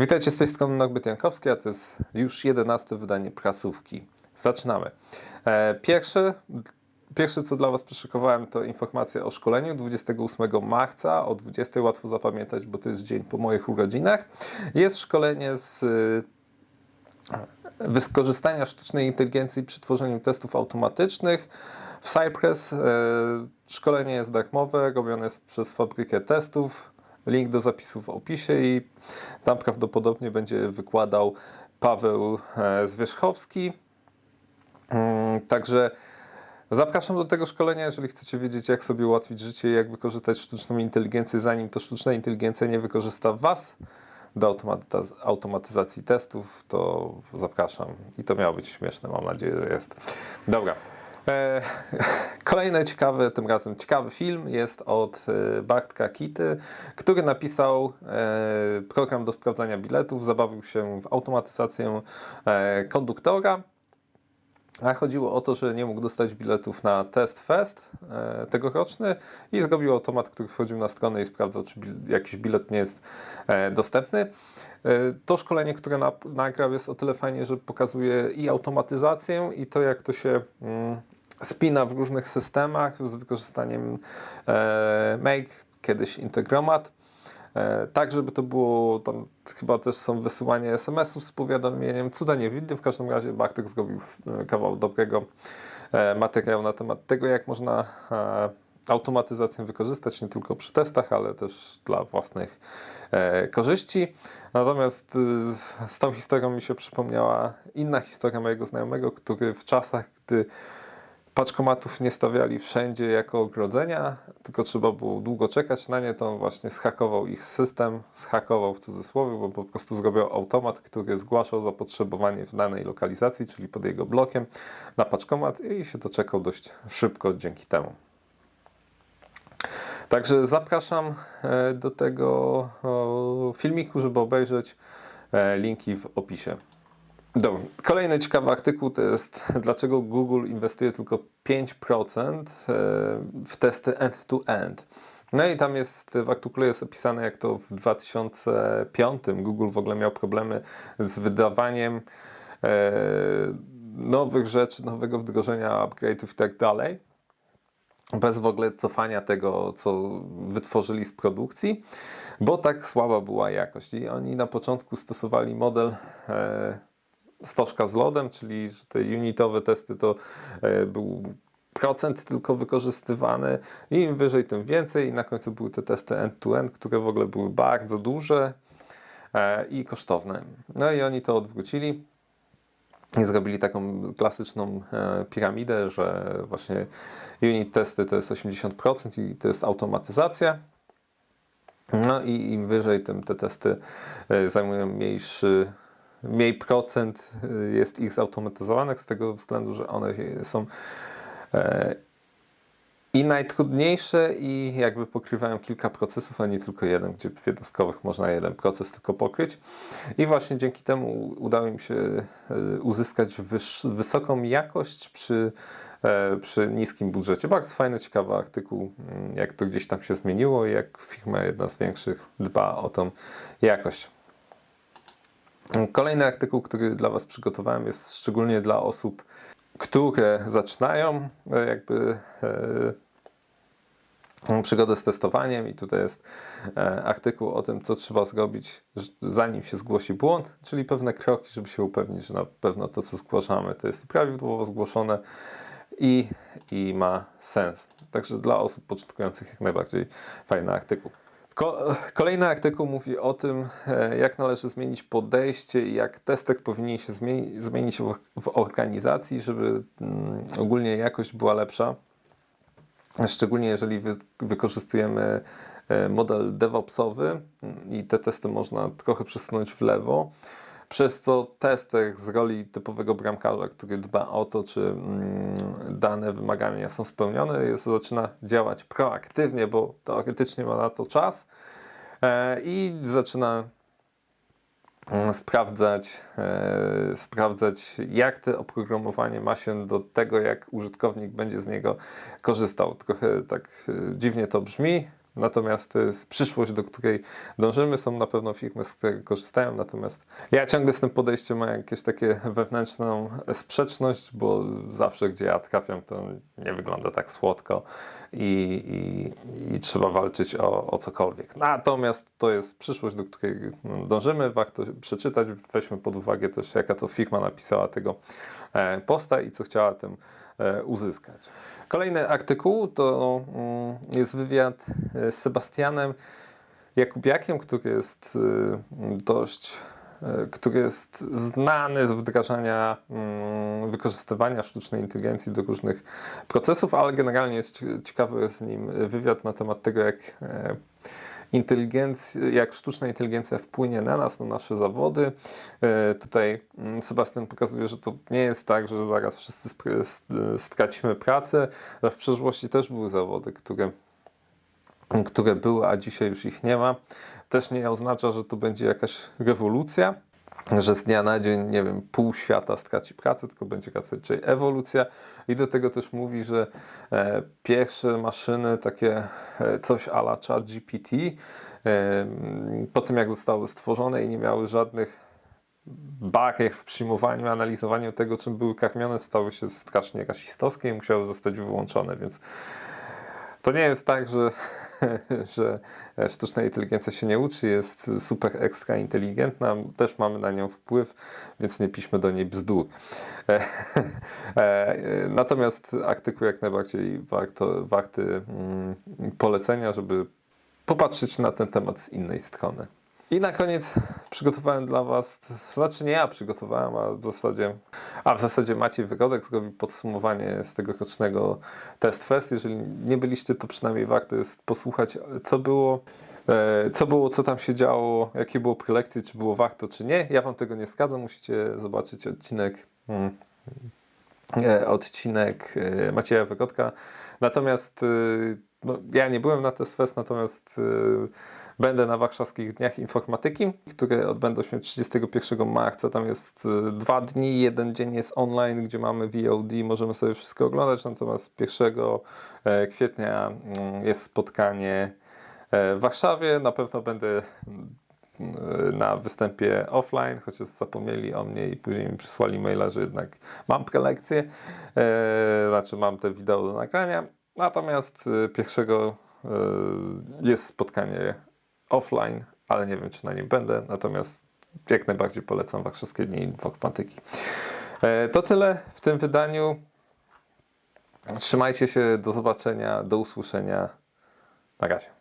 Witajcie z tej strony Norbert Jankowski, a to jest już 11 wydanie prasówki. Zaczynamy. E, Pierwszy, pierwsze, co dla Was przyszykowałem, to informacja o szkoleniu 28 marca o 20. Łatwo zapamiętać, bo to jest dzień po moich urodzinach. Jest szkolenie z e, wykorzystania sztucznej inteligencji przy tworzeniu testów automatycznych w Cypress. E, Szkolenie jest darmowe, robione jest przez fabrykę testów. Link do zapisu w opisie i tam prawdopodobnie będzie wykładał Paweł e, Zwierzchowski. Mm, Także zapraszam do tego szkolenia, jeżeli chcecie wiedzieć, jak sobie ułatwić życie, jak wykorzystać sztuczną inteligencję, zanim to sztuczna inteligencja nie wykorzysta Was do automatyz- automatyzacji testów, to zapraszam. I to miało być śmieszne, mam nadzieję, że jest. Dobra. E, Kolejny ciekawy, tym razem ciekawy film jest od e, Bartka Kity, który napisał e, program do sprawdzania biletów, zabawił się w automatyzację konduktora. A chodziło o to, że nie mógł dostać biletów na Test Fest e, tegoroczny i zrobił automat, który wchodził na stronę i sprawdzał, czy bil- jakiś bilet nie jest e, dostępny. E, to szkolenie, które na, nagrał jest o tyle fajnie, że pokazuje i automatyzację i to, jak to się mm, spina w różnych systemach z wykorzystaniem e, Make, kiedyś Integromat. E, tak, żeby to było, tam chyba też są wysyłanie SMS-ów z powiadomieniem, cuda nie widzę. W każdym razie Bartek zrobił e, kawał dobrego e, materiału na temat tego, jak można automatyzację wykorzystać nie tylko przy testach, ale też dla własnych korzyści. Natomiast z tą historią mi się przypomniała inna historia mojego znajomego, który w czasach, gdy paczkomatów nie stawiali wszędzie jako ogrodzenia, tylko trzeba było długo czekać na nie, to on właśnie zhakował ich system, zhakował w cudzysłowie, bo po prostu zrobił automat, który zgłaszał zapotrzebowanie w danej lokalizacji, czyli pod jego blokiem na paczkomat i się doczekał dość szybko dzięki temu. Także zapraszam e, do tego filmiku, żeby obejrzeć e, linki w opisie. Dobra. Kolejny ciekawy artykuł to jest dlaczego Google inwestuje tylko 5% e, w testy end-to-end. No i tam jest w artykule jest opisane, jak to w 2005 Google w ogóle miał problemy z wydawaniem e, nowych rzeczy, nowego wdrożenia, upgrade'ów i tak dalej bez w ogóle cofania tego, co wytworzyli z produkcji, bo tak słaba była jakość. I oni na początku stosowali model e, stożka z lodem, czyli te unitowe testy to e, był procent tylko wykorzystywany i im wyżej, tym więcej. I na końcu były te testy end-to-end, które w ogóle były bardzo duże e, i kosztowne. No i oni to odwrócili i zrobili taką klasyczną e, piramidę, że właśnie unit testy to jest 80% i to jest automatyzacja. No i im wyżej, tym te testy zajmują mniejszy, mniej procent e, jest ich zautomatyzowanych z tego względu, że one są e, i najtrudniejsze i jakby pokrywają kilka procesów, a nie tylko jeden, gdzie w jednostkowych można jeden proces tylko pokryć. I właśnie dzięki temu udało im się e, uzyskać wysoką jakość przy, e, przy niskim budżecie. Bardzo fajny, ciekawy artykuł, mm, jak to gdzieś tam się zmieniło i jak firma jedna z większych dba o tą jakość. Kolejny artykuł, który dla Was przygotowałem, jest szczególnie dla osób, które zaczynają e, jakby e, przygodę z testowaniem i tutaj jest e, artykuł o tym, co trzeba zrobić, zanim się zgłosi błąd, czyli pewne kroki, żeby się upewnić, że na pewno to, co zgłaszamy, to jest prawidłowo zgłoszone i, i ma sens. Także dla osób początkujących jak najbardziej fajny artykuł. Ko- Kolejny artykuł mówi o tym, e, jak należy zmienić podejście i jak tester powinien się zmieni- zmienić w, organizacji, żeby mm, ogólnie jakość była lepsza. Szczególnie jeżeli wy, wykorzystujemy e, model DevOpsowy mm, i te testy można trochę przesunąć w lewo, przez co tester z roli typowego bramkarza, który dba o to, czy mm, dane wymagania są spełnione, jest, zaczyna działać proaktywnie, bo teoretycznie ma na to czas e, i zaczyna mm, sprawdzać, e, sprawdzać, jak to oprogramowanie ma się do tego, jak użytkownik będzie z niego korzystał. Trochę tak e, dziwnie to brzmi, Natomiast to jest przyszłość, do której dążymy. Są na pewno firmy, z których korzystają. Natomiast ja ciągle z tym podejściem mam jakieś takie wewnętrzną sprzeczność, bo zawsze, gdzie ja trafiam, to nie wygląda tak słodko i, i, i trzeba walczyć o, o cokolwiek. Natomiast to jest przyszłość, do której no, dążymy. Warto przeczytać. Weźmy pod uwagę też, jaka to firma napisała tego e, posta i co chciała tym e, uzyskać. Kolejny artykuł to mm, jest wywiad e, z Sebastianem Jakubiakiem, który jest y, dość, y, który jest znany z wdrażania, mm, wykorzystywania sztucznej inteligencji do różnych procesów, ale generalnie jest cie- ciekawy z nim wywiad na temat tego, jak e, inteligencja, jak sztuczna inteligencja wpłynie na nas, na nasze zawody. E, Tutaj mm, Sebastian pokazuje, że to nie jest tak, że zaraz wszyscy stracimy pracę, że w przeszłości też były zawody, które które były, a dzisiaj już ich nie ma, też nie oznacza, że to będzie jakaś rewolucja, że z dnia na dzień, nie wiem, pół świata straci pracę, tylko będzie raczej ewolucja. I do tego też mówi, że e, pierwsze maszyny, takie e, coś a la chat GPT, e, po tym jak zostały stworzone i nie miały żadnych barier w przyjmowaniu, analizowaniu tego, czym były karmione, stały się strasznie rasistowskie i musiały zostać wyłączone, więc to nie jest tak, że, że sztuczna inteligencja się nie uczy, jest super ekstra inteligentna, też mamy na nią wpływ, więc nie piszmy do niej bzdur. E, e, Natomiast artykuł jak najbardziej warto, warty mm, polecenia, żeby popatrzeć na ten temat z innej strony. I na koniec przygotowałem dla Was, znaczy nie ja przygotowałem, a w zasadzie, a w zasadzie Maciej Wygodek zrobił podsumowanie z tegorocznego Test Fest. Jeżeli nie byliście, to przynajmniej warto jest posłuchać, co było, e, co było, co tam się działo, jakie było prelekcje, czy było warto, czy nie. Ja Wam tego nie zgadzam, musicie zobaczyć odcinek. Mm, e, odcinek e, Macieja Wygodka. Natomiast no, ja nie byłem na Test Fest, natomiast e, będę na warszawskich dniach informatyki, które odbędą się 31 marca. Tam jest e, dwa dni, jeden dzień jest online, gdzie mamy VOD, możemy sobie wszystko oglądać, natomiast 1 e, kwietnia mm, jest spotkanie e, w Warszawie. Na pewno będę mm, na występie offline, chociaż zapomnieli o mnie i później mi przysłali maila, że jednak mam prelekcję, e, znaczy mam te wideo do nagrania. Natomiast e, pierwszego e, jest spotkanie offline, ale nie wiem, czy na nim będę. Natomiast jak najbardziej polecam Warszawskie Dni Informatyki. E, To tyle w tym wydaniu. Trzymajcie się, do zobaczenia, do usłyszenia. Na razie.